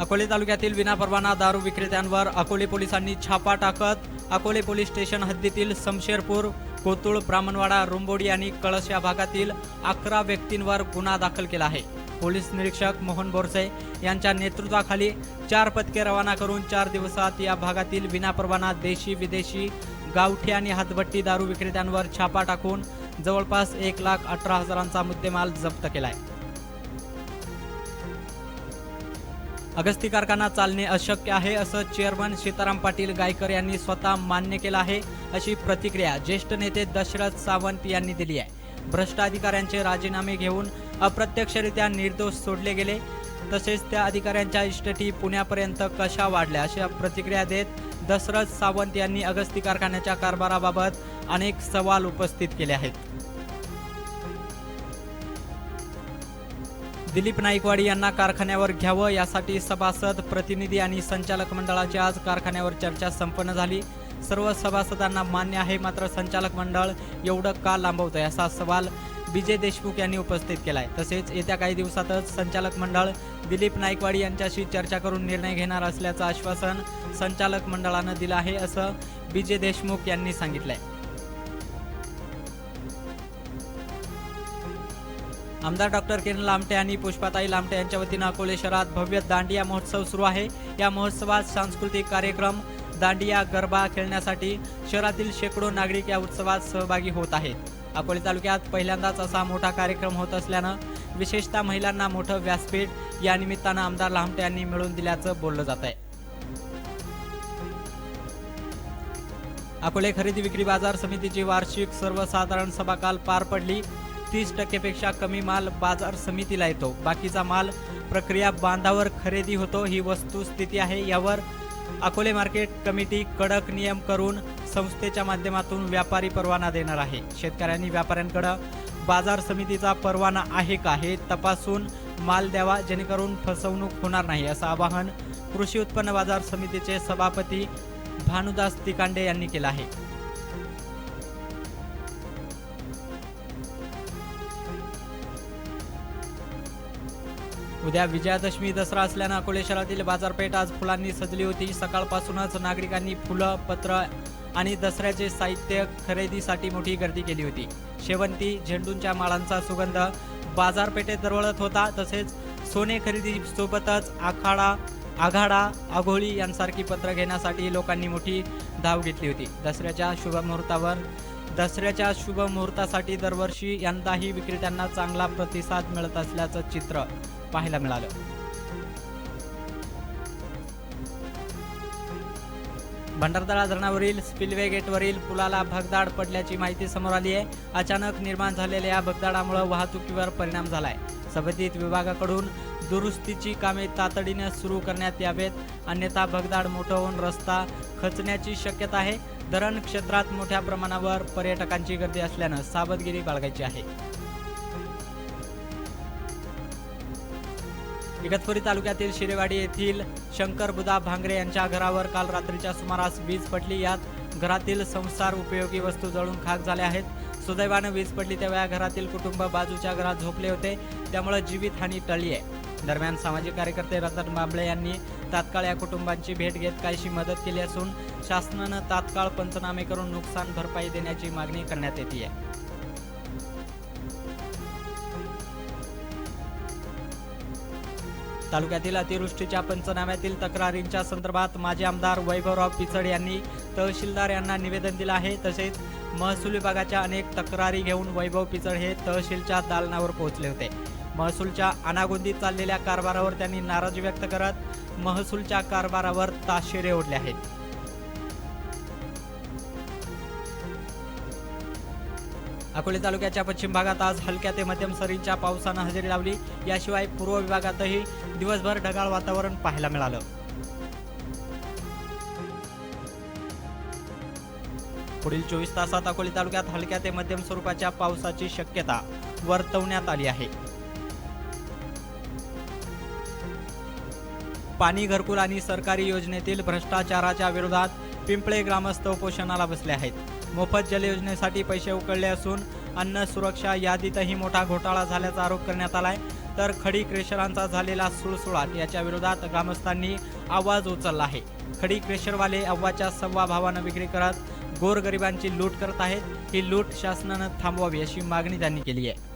अकोले तालुक्यातील विनापरवाना दारू विक्रेत्यांवर अकोले पोलिसांनी छापा टाकत अकोले पोलीस स्टेशन हद्दीतील समशेरपूर कोतुळ ब्राह्मणवाडा रुंबोडी आणि कळस या भागातील अकरा व्यक्तींवर गुन्हा दाखल केला आहे. पोलीस निरीक्षक मोहन बोरसे यांच्या नेतृत्वाखाली चार पथके रवाना करून चार दिवसात या भागातील विनापरवाना देशी विदेशी गावठी आणि हातभट्टी दारू विक्रेत्यांवर छापा टाकून जवळपास एक लाख अठरा हजारांचा मुद्देमाल जप्त केला आहे अगस्ती कारखाना चालणे अशक्य आहे असं चेअरमन सीताराम पाटील गायकर यांनी स्वतः मान्य केलं आहे अशी प्रतिक्रिया ज्येष्ठ नेते दशरथ सावंत यांनी दिली आहे. भ्रष्ट अधिकाऱ्यांचे राजीनामे घेऊन अप्रत्यक्षरित्या निर्दोष सोडले गेले. तसेच त्या अधिकाऱ्यांच्या इष्टटी पुण्यापर्यंत कशा वाढल्या अशा प्रतिक्रिया देत दशरथ सावंत यांनी अगस्ती कारखान्याच्या कारभाराबाबत अनेक सवाल उपस्थित केले आहेत. दिलीप नाईकवाडी यांना कारखान्यावर घ्यावं यासाठी सभासद प्रतिनिधी आणि संचालक मंडळाची आज कारखान्यावर चर्चा संपन्न झाली. सर्व सभासदांना मान्य आहे मात्र संचालक मंडळ एवढं का लांबवतंय असा सवाल विजय देशमुख यांनी उपस्थित केलाय. तसेच येत्या काही दिवसातच संचालक मंडळ दिलीप नाईकवाडी यांच्याशी चर्चा करून निर्णय घेणार असल्याचं आश्वासन संचालक मंडळानं दिलं आहे असं विजय देशमुख यांनी सांगितलंय. आमदार डॉक्टर किरण लामटे आणि पुष्पाताई लामटे यांच्या वतीनं अकोले शहरात भव्य दांडिया महोत्सव सुरू आहे. या महोत्सवात सांस्कृतिक कार्यक्रम दांडिया गरबा खेळण्यासाठी शहरातील शेकडो नागरिक या उत्सवात सहभागी होत आहेत. अकोले तालुक्यात पहिल्यांदाच असा मोठा कार्यक्रम होत असल्यानं विशेषतः महिलांना मोठं व्यासपीठ या निमित्तानं आमदार लामटे यांनी मिळवून दिल्याचं बोललं जात आहे. अकोले खरेदी विक्री बाजार समितीची वार्षिक सर्वसाधारण सभा काल पार पडली. तीस टक्केपेक्षा कमी माल बाजार समितीला येतो. बाकीचा माल प्रक्रिया बांधावर खरेदी होतो. ही वस्तुस्थिती आहे. यावर अकोले मार्केट कमिटी कडक नियम करून संस्थेच्या माध्यमातून व्यापारी परवाना देणार आहे. शेतकऱ्यांनी व्यापाऱ्यांकडं बाजार समितीचा परवाना आहे का हे तपासून माल द्यावा जेणेकरून फसवणूक होणार नाही असं आवाहन कृषी उत्पन्न बाजार समितीचे सभापती भानुदास तिकांडे यांनी केलं आहे. उद्या विजयादशमी दसरा असल्यानं अकोले शहरातील बाजारपेठ आज फुलांनी सजली होती. सकाळपासूनच नागरिकांनी फुलं पत्र आणि दसऱ्याचे साहित्य खरेदीसाठी मोठी गर्दी केली होती. शेवंती झेंडूंच्या माळांचा सुगंध बाजारपेठेत दरवळत होता. तसेच सोने खरेदीसोबतच आखाडा आघाडा आघोळी यांसारखी पत्र घेण्यासाठी लोकांनी मोठी धाव घेतली होती. दसऱ्याच्या शुभमुहूर्तावर दसऱ्याच्या शुभमुहूर्तासाठी दरवर्षी यंदाही विक्रेत्यांना चांगला प्रतिसाद मिळत असल्याचं चित्र पाहायला मिळालं. भंडारदरा धरणावरील स्पिलवे गेटवरील पुलाला भगदाड पडल्याची माहिती समोर आली आहे. अचानक निर्माण झालेल्या या भगदाडामुळे वाहतुकीवर परिणाम झालाय. संबंधित विभागाकडून दुरुस्तीची कामे तातडीने सुरू करण्यात यावेत. अन्यथा भगदाड मोठं होऊन रस्ता खचण्याची शक्यता आहे. धरण क्षेत्रात मोठ्या प्रमाणावर पर्यटकांची गर्दी असल्यानं सावधगिरी बाळगायची आहे. इगतपुरी तालुक्यातील शिरेवाडी येथील शंकर बुधा भांगरे यांच्या घरावर काल रात्रीच्या सुमारास वीज पडली. यात घरातील संसार उपयोगी वस्तू जळून खाक झाल्या आहेत. सुदैवानं वीज पडली तेव्हा या घरातील कुटुंब बाजूच्या घरात झोपले होते. त्यामुळे जीवितहानी टळली आहे. दरम्यान सामाजिक कार्यकर्ते रतन बांबळे यांनी तात्काळ या कुटुंबांची भेट घेत काहीशी मदत केली असून शासनानं तात्काळ पंचनामे करून नुकसान भरपाई देण्याची मागणी करण्यात येते आहे. तालुक्यातील अतिवृष्टीच्या पंचनाम्यातील तक्रारींच्या संदर्भात माजी आमदार वैभवराव पिचड यांनी तहसीलदार यांना निवेदन दिलं आहे. तसेच महसूल विभागाच्या अनेक तक्रारी घेऊन वैभव पिचड हे तहसीलच्या दालनावर पोहोचले होते. महसूलच्या अनागोंदीत चाललेल्या कारभारावर त्यांनी नाराजी व्यक्त करत महसूलच्या कारभारावर ताशेरे ओढले आहेत. अकोले तालुक्याच्या पश्चिम भागात आज हलक्या ते मध्यम सरींच्या पावसानं हजेरी लावली. याशिवाय पूर्व विभागातही दिवसभर ढगाळ वातावरण पाहायला मिळालं. पुढील चोवीस तासात अकोले तालुक्यात हलक्या ते मध्यम स्वरूपाच्या पावसाची शक्यता वर्तवण्यात आली आहे. पाणी घरकुल आणि सरकारी योजनेतील भ्रष्टाचाराच्या विरोधात पिंपळे ग्रामस्थ उपोषणाला बसले आहेत. मोफत जल योजनेसाठी पैसे उकळले असून अन्न सुरक्षा यादीतही मोठा घोटाळा झाल्याचा आरोप करण्यात आलाय. तर खडी क्रेशरांचा झालेला सुळसुळाट याच्या विरोधात ग्रामस्थांनी आवाज उचलला आहे. खडी क्रेशरवाले अव्वाच्या सव्वा भावानं विक्री करत गोरगरिबांची लूट करत आहेत. ही लूट शासनानं थांबवावी अशी मागणी त्यांनी केली आहे.